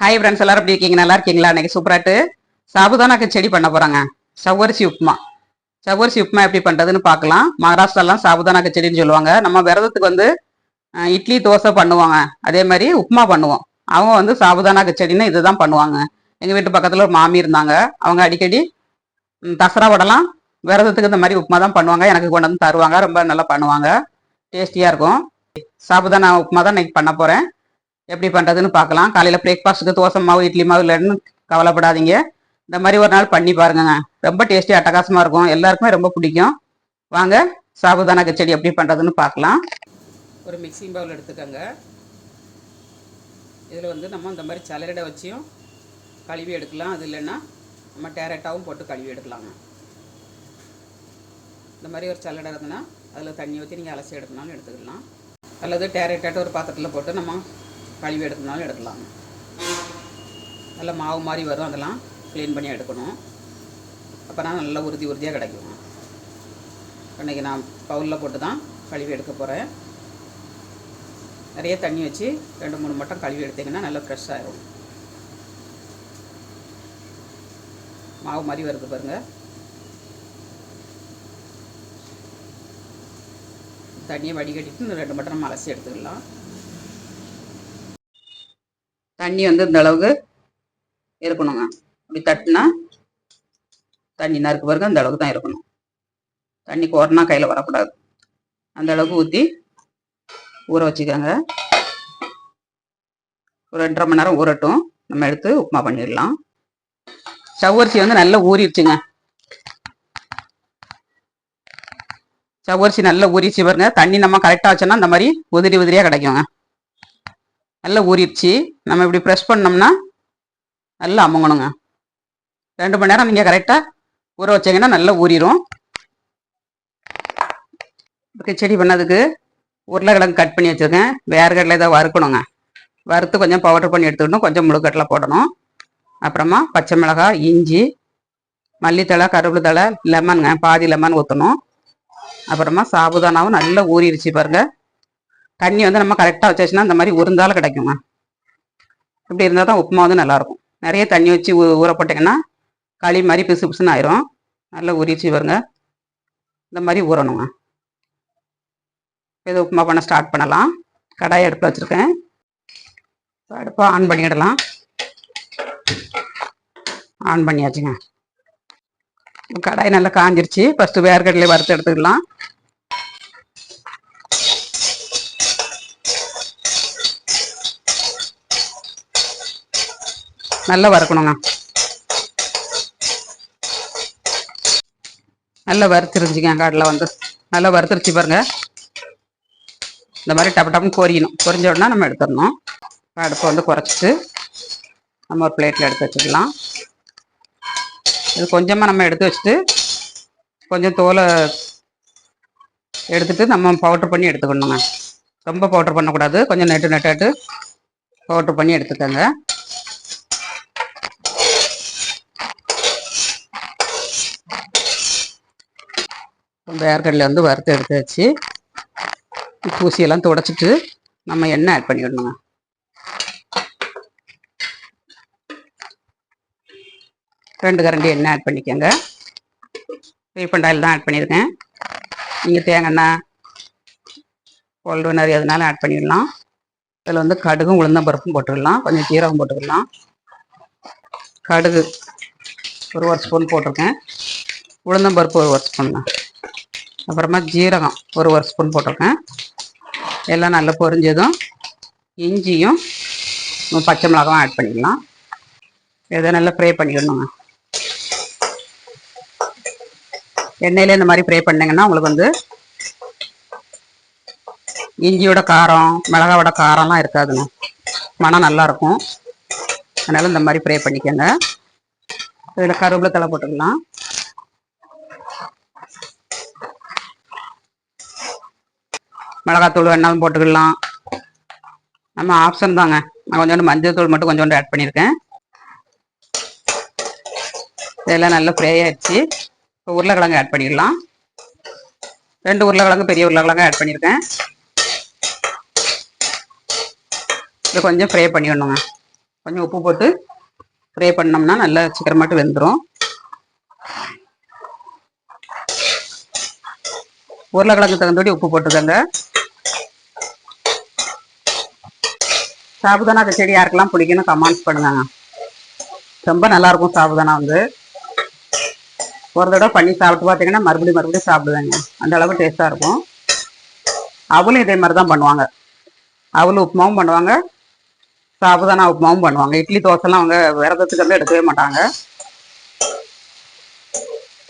Hi friends எல்லாரும் எப்படி இருக்கீங்க? நல்லா இருக்கீங்களா? இன்னைக்கு சூப்பராட்டு சாபுதானாக்கு செடி பண்ண போறாங்க. சவ்வரிசி உப்புமா. சவ்வரிசி உப்புமா எப்படி பண்றதுன்னு பார்க்கலாம். மகாராஷ்டிராலாம் சாபுதானாக்கு செடின்னு சொல்லுவாங்க. நம்ம விரதத்துக்கு வந்து இட்லி தோசை பண்ணுவாங்க. அதே மாதிரி உப்புமா பண்ணுவோம். அவங்க வந்து சாபுதானாக்கு செடின்னு இதுதான் பண்ணுவாங்க. எங்கள் வீட்டு பக்கத்தில் ஒரு மாமி இருந்தாங்க. அவங்க அடிக்கடி தசரா வடலாம் விரதத்துக்கு இந்த மாதிரி உப்புமா தான் பண்ணுவாங்க. எனக்கு கொண்டு வந்து தருவாங்க. ரொம்ப நல்லா பண்ணுவாங்க. டேஸ்டியாக இருக்கும். சாபுதானா உப்புமா தான் இன்னைக்கு பண்ண போகிறேன் எப்படி பண்றதுன்னு பார்க்கலாம். காலையில் பிரேக்ஃபாஸ்ட்டுக்கு தோசை மாவு இட்லி மாவு இல்லைன்னு கவலைப்படாதீங்க. இந்த மாதிரி ஒரு நாள் பண்ணி பாருங்கங்க. ரொம்ப டேஸ்டி அட்டகாசமாக இருக்கும். எல்லாருக்குமே ரொம்ப பிடிக்கும். வாங்க சாபுதானா கிச்சடி எப்படி பண்றதுன்னு பார்க்கலாம். ஒரு மிக்சிங் பவுல் எடுத்துக்கோங்க. இதில் வந்து நம்ம இந்த மாதிரி சலரிடை வச்சியும் கழுவி எடுக்கலாம். அது இல்லைன்னா நம்ம டேரெக்டாகவும் போட்டு கழுவி எடுக்கலாங்க. இந்த மாதிரி ஒரு சல்லடை இருந்ததுன்னா அதில் தண்ணி ஊற்றி நீங்கள் அலசி எடுக்கணும்னு எடுத்துக்கலாம். அல்லது டேரெக்டாக ஒரு பாத்திரத்தில் போட்டு நம்ம கழுவி எடுக்கணும்னாலும் எடுக்கலாம் நல்லா மாவு மாதிரி வரும் அதெல்லாம் க்ளீன் பண்ணி எடுக்கணும். அப்போனா நல்லா உறுதி உறுதியாக கிடைக்கும். இன்றைக்கி நான் பவுலில் போட்டு தான் கழுவி எடுக்க போகிறேன் நிறைய தண்ணி வச்சு ரெண்டு மூணு மட்டும் கழுவி எடுத்திங்கன்னா நல்லா ஃப்ரெஷ் ஆகிடும் மாவு மாதிரி வருது பாருங்கள் தண்ணியை வடிகட்டிட்டு இன்னும் ரெண்டு மட்டும் நம்ம அலசி எடுத்துக்கலாம். தண்ணி வந்து இந்த அளவுக்கு இருக்கணுங்க அப்படி தட்டுனா தண்ணி நறுக்கு பிறகு அந்த அளவுக்கு தான் இருக்கணும். தண்ணி கோரனா கையில் வரக்கூடாது. அந்த அளவுக்கு ஊற்றி ஊற வச்சுக்கோங்க. ஒரு ரெண்டரை மணி நேரம் ஊறட்டும். நம்ம எடுத்து உப்புமா பண்ணிடலாம். சவ்வரிசி வந்து நல்லா ஊறிடுச்சுங்க. சவ்வரிசி நல்லா ஊறிச்சு பாருங்க. தண்ணி நம்ம கரெக்டாக வச்சோன்னா இந்த மாதிரி உதிரி உதிரியாக கிடைக்குங்க. நல்லா ஊறிடுச்சு. நம்ம இப்படி ப்ரெஸ் பண்ணோம்னா நல்லா அமுங்கணுங்க. ரெண்டு மணி நேரம் நீங்கள் கரெக்டாக ஊற வச்சீங்கன்னா நல்லா ஊறிடும் கிச்சடி பண்ணதுக்கு உருளைக்கிழங்கு கட் பண்ணி வச்சுருக்கேன். வேர்கடலை இதை வறுக்கணுங்க. வறுத்து கொஞ்சம் பவுடர் பண்ணி எடுத்துக்கணும் கொஞ்சம் முழுக்கடலை போடணும். அப்புறமா பச்சை மிளகாய் இஞ்சி மல்லித்தழை கருவேப்பிலை தழை லெமனுங்க பாதி லெமன் ஊற்றணும் அப்புறமா சாபுதானாவும் நல்லா ஊறிடுச்சு பாருங்கள் தண்ணி வந்து நம்ம கரெக்டாக வச்சாச்சுன்னா அந்த மாதிரி உருந்தாலும் கிடைக்குங்க. இப்படி இருந்தால் தான் உப்புமா வந்து நல்லாயிருக்கும். நிறைய தண்ணி வச்சு ஊ ஊற போட்டிங்கன்னா களி மாதிரி பிசு பிசுன்னு ஆயிரும். நல்லா உரிச்சு வருங்க இந்த மாதிரி ஊறணுங்க. இது உப்புமா பண்ண ஸ்டார்ட் பண்ணலாம். கடாயை அடுப்பில் வச்சுருக்கேன். அடுப்பை ஆன் பண்ணிடலாம். ஆன் பண்ணியாச்சுங்க. கடாய் நல்லா காஞ்சிருச்சு. ஃபஸ்ட்டு வேர்க்கடலை வறுத்து எடுத்துக்கலாம். நல்லா வறுக்கணுங்க. நல்லா வறுத்துருந்துச்சிங்க கடலை வந்து. நல்லா வறுத்துருச்சு பாருங்க. இந்த மாதிரி டப்பு டப்புன்னு பொரியணும். பொரிஞ்ச உடனே நம்ம எடுத்துடணும். அடுப்பை வந்து குறைச்சிட்டு நம்ம ஒரு பிளேட்டில் எடுத்து வச்சுக்கலாம். இது கொஞ்சமாக நம்ம எடுத்து வச்சுட்டு கொஞ்சம் தோலை எடுத்துட்டு நம்ம பவுட்ரு பண்ணி எடுத்துக்கணுங்க. ரொம்ப பவுட்ரு பண்ணக்கூடாது. கொஞ்சம் நெட்டு நெட்டாட்டு பவுட்ரு பண்ணி எடுத்துக்கோங்க. வேர்க்கடலை வந்து வறுத்து எடுத்து வச்சு பூசியெல்லாம் துடைச்சிட்டு நம்ம எண்ணெய் ஆட் பண்ணிடணுங்க ரெண்டு கரண்டி எண்ணெய் ஆட் பண்ணிக்கோங்க. ரீஃபண்ட் ஆயில் தான் ஆட் பண்ணியிருக்கேன். நீங்கள் தேங்காய் கொல்டு எதுனாலும் ஆட் பண்ணிடலாம். இதில் வந்து கடுகும் உளுந்தம் பருப்பும் போட்டுக்கலாம் கொஞ்சம் ஜீரகம் போட்டுக்கலாம். கடுகு ஒரு ஒரு ஸ்பூன் போட்டிருக்கேன். உளுந்தம் பருப்பு ஒரு ஒரு ஸ்பூன் அப்புறமா ஜீரகம் ஒரு ஒரு ஸ்பூன் போட்டிருக்கேன். எல்லாம் நல்லா பொரிஞ்சதும் இஞ்சியும் பச்சை மிளகாவும் ஆட் பண்ணிக்கலாம். இதை நல்லா ஃப்ரை பண்ணிக்கணுங்க எண்ணெயிலே இந்த மாதிரி ஃப்ரை பண்ணிங்கன்னா உங்களுக்கு வந்து இஞ்சியோட காரம் மிளகாவோட காரம்லாம் இருக்காதுங்க. மனம் நல்லா இருக்கும். அதனால இந்த மாதிரி ஃப்ரை பண்ணிக்கோங்க. இதில் கருவேப்பிலை தலை போட்டுக்கலாம். மிளகாத்தூள் வேணாலும் போட்டுக்கலாம். நம்ம ஆப்ஷன் தாங்க. நான் கொஞ்சோண்டு மஞ்சள் தூள் மட்டும் கொஞ்சோண்டு ஆட் பண்ணியிருக்கேன். இதெல்லாம் நல்லா ஃப்ரை ஆயிடுச்சு. இப்போ உருளைக்கிழங்கு ஆட் பண்ணிடலாம். ரெண்டு உருளைக்கிழங்கு பெரிய உருளைக்கிழங்கு ஆட் பண்ணியிருக்கேன். இது கொஞ்சம் ஃப்ரை பண்ணிடணுங்க. கொஞ்சம் உப்பு போட்டு ஃப்ரை பண்ணோம்னா நல்லா சீக்கிரமாட்டு வெந்துடும் உருளைக்கிழங்கு தகுந்தபடி உப்பு போட்டுக்கோங்க. சாபுதானா செடி யாருக்கெல்லாம் பிடிக்கும்னு கமெண்ட்ஸ் பண்ணுங்க. ரொம்ப நல்லா இருக்கும் சாபுதானா வந்து. ஒரு தடவை பண்ணி சாப்பிட்டு பார்த்தீங்கன்னா மறுபடியும் மறுபடியும் சாப்பிடுவேங்க. அந்த அளவு டேஸ்ட்டாக இருக்கும். அவளும் இதே மாதிரி தான் பண்ணுவாங்க. அவளும் உப்புமாவும் பண்ணுவாங்க. சாபுதானா உப்புமாவும் பண்ணுவாங்க. இட்லி தோசைலாம் அவங்க விரதத்துக்கு வந்து எடுக்கவே மாட்டாங்க.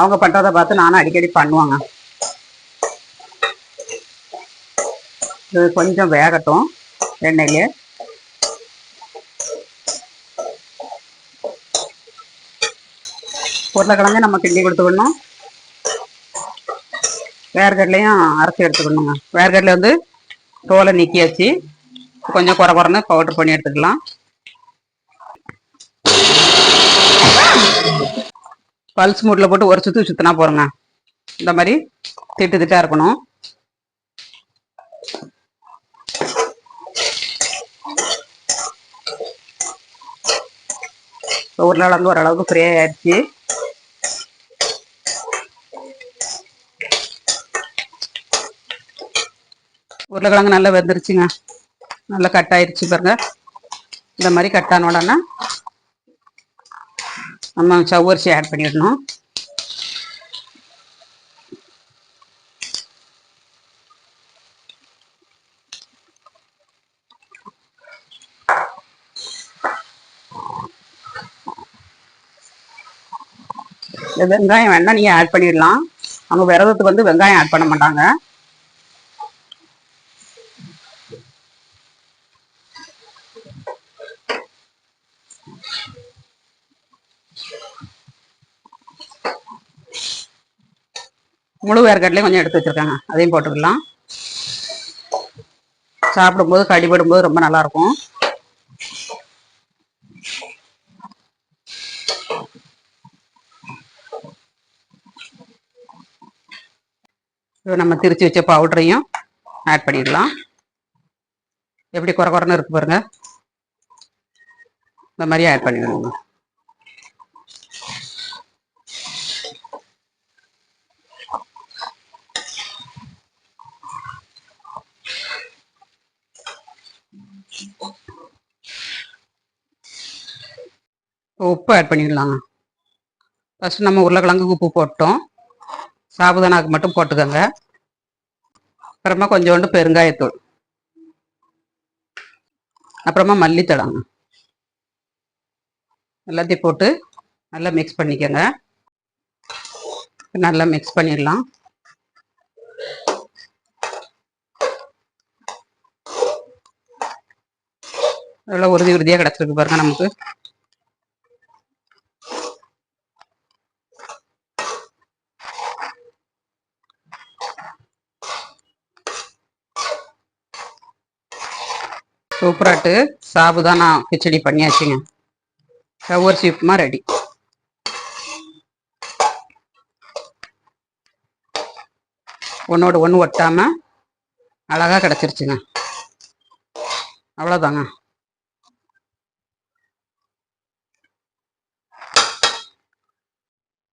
அவங்க பண்ணுறத பார்த்து நானும் அடிக்கடி பண்ணுவாங்க. இது கொஞ்சம் வேகட்டும் எண்ணெயிலே. உருளைக்கிழங்கு நம்ம கிண்டி கொடுத்துக்கணும். வேர்கடலையும் அரைச்சி எடுத்துக்கணுங்க. வேர்கடலை வந்து தோலை நீக்கியாச்சு. கொஞ்சம் குறை குறைன்னு பவுடர் பண்ணி எடுத்துக்கலாம். பல்ஸ் மூட்டில் போட்டு ஒரு சுத்து சுற்றினா போறோங்க இந்த மாதிரி திட்டு திட்டா இருக்கணும். உருளைக்கிழங்கு ஓரளவுக்கு ஃப்ரீயாக ஆயிடுச்சு. உருளைக்கிழங்கு நல்லா வெந்துருச்சுங்க. நல்லா கட் ஆயிடுச்சு பாருங்க. இந்த மாதிரி கட் ஆன உடனே நம்ம சவ்வரிசி ஆட் பண்ணிடணும். வெங்காயம் வேணா நீங்க ஆட் பண்ணிடலாம். அவங்க விரதத்துக்கு வந்து வெங்காயம் ஆட் பண்ண மாட்டாங்க. முழு வேர்க்கடலையும் கொஞ்சம் எடுத்து வச்சிருக்காங்க. அதையும் போட்டுக்கலாம். சாப்பிடும்போது கடிபடும்போது ரொம்ப நல்லா இருக்கும். இப்போ நம்ம திரிச்சு வச்ச பவுடரையும் ஆட் பண்ணிடலாம். எப்படி குறை குறைன்னு இருக்கு பாருங்க. இந்த மாதிரி ஆட் பண்ணிடணும் உப்பு ஆட் பண்ணிடலாங்க ஃபஸ்ட்டு நம்ம உருளைக்கிழங்குக்கு உப்பு போட்டோம். சாபுதானாக்கு மட்டும் போட்டுக்கோங்க. அப்புறமா கொஞ்சோண்டு பெருங்காயத்தூள். அப்புறமா மல்லித்தழங்க எல்லாத்தையும் போட்டு நல்லா மிக்ஸ் பண்ணிக்கோங்க. நல்லா மிக்ஸ் பண்ணிடலாம். எவ்வளோ உறுதி உறுதியாக கிடச்சிருக்கு பாருங்க நமக்கு. சூப்பராட்டு. சாபுதானா கிச்சடி பண்ணியாச்சுங்க. சவ்வரிசி சீப்புமா ரெடி ஒன்னோட ஒன்று ஒட்டாம அழகா கிடச்சிருச்சுங்க. அவ்வளோதாங்க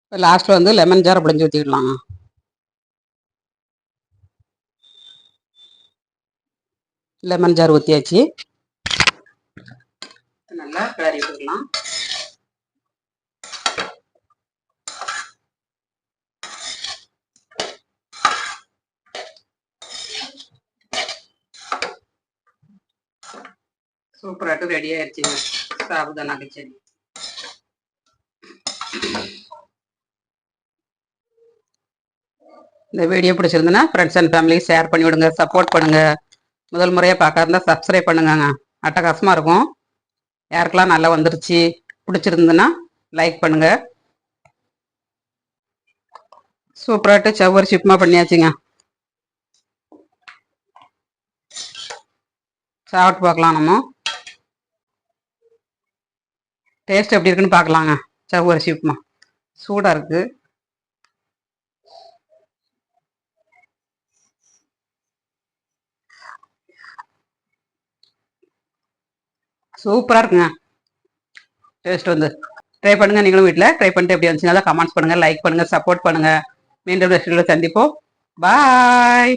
இப்போ லாஸ்ட்டில் வந்து லெமன் ஜார் பிடிஞ்சி ஊற்றிடலாங்க லெமன் ஜார் ஊற்றியாச்சு நல்லா கிளறி விடலாம். சூப்பராட்டும் ரெடி ஆயிடுச்சுங்க சாபுதானா கிச்சடி இந்த வீடியோ பிடிச்சிருந்தனா ஃப்ரெண்ட்ஸ் அண்ட் ஃபேமிலிக்கு ஷேர் பண்ணி விடுங்க சப்போர்ட் பண்ணுங்க. முதல் முறையாக பார்க்க சப்ஸ்கிரைப் பண்ணுங்கங்க. அட்டகாசமாக இருக்கும். யாருக்கெல்லாம் நல்லா வந்துருச்சு பிடிச்சிருந்துன்னா லைக் பண்ணுங்க. சூப்பராட்டு செவ்வரிசி உப்புமா பண்ணியாச்சுங்க. சாப்பிட்டு பார்க்கலாம் நம்ம. டேஸ்ட் எப்படி இருக்குன்னு பார்க்கலாங்க செவ்வரிசி உப்புமா சூடாக இருக்குது சூப்பராக இருக்குங்க. டேஸ்ட் வந்து. ட்ரை பண்ணுங்க நீங்களும் வீட்டில் ட்ரை பண்ணிட்டு எப்படி வந்துச்சுன்னா கமெண்ட்ஸ் பண்ணுங்கள் லைக் பண்ணுங்கள் சப்போர்ட் பண்ணுங்கள் மீண்டும் ரெஸ்டில் சந்திப்போம். பாய்